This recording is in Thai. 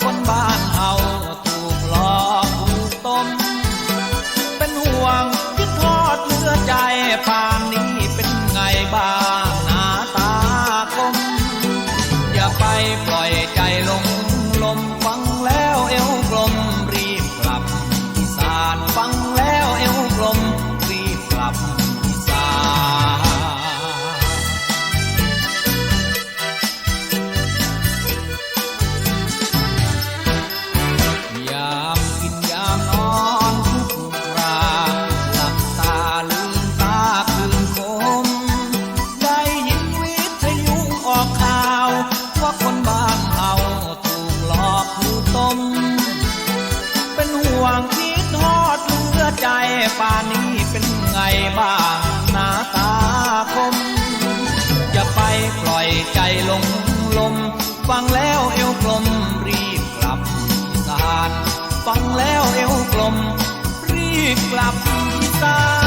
คนบ้านเฮาถูกหลอกถูกต้ม เป็นห่วงคิดทอดเลือใจป่านนี้เป็นไงบ้างหน้าตาคมอย่าไป ปานี้เป็นไงบ้างหน้าตาคม จะไปปล่อยใจลงลม ฟังแล้วเอวกลมรีบกลับสานฟังแล้วเอวกลม รีบกลับสาน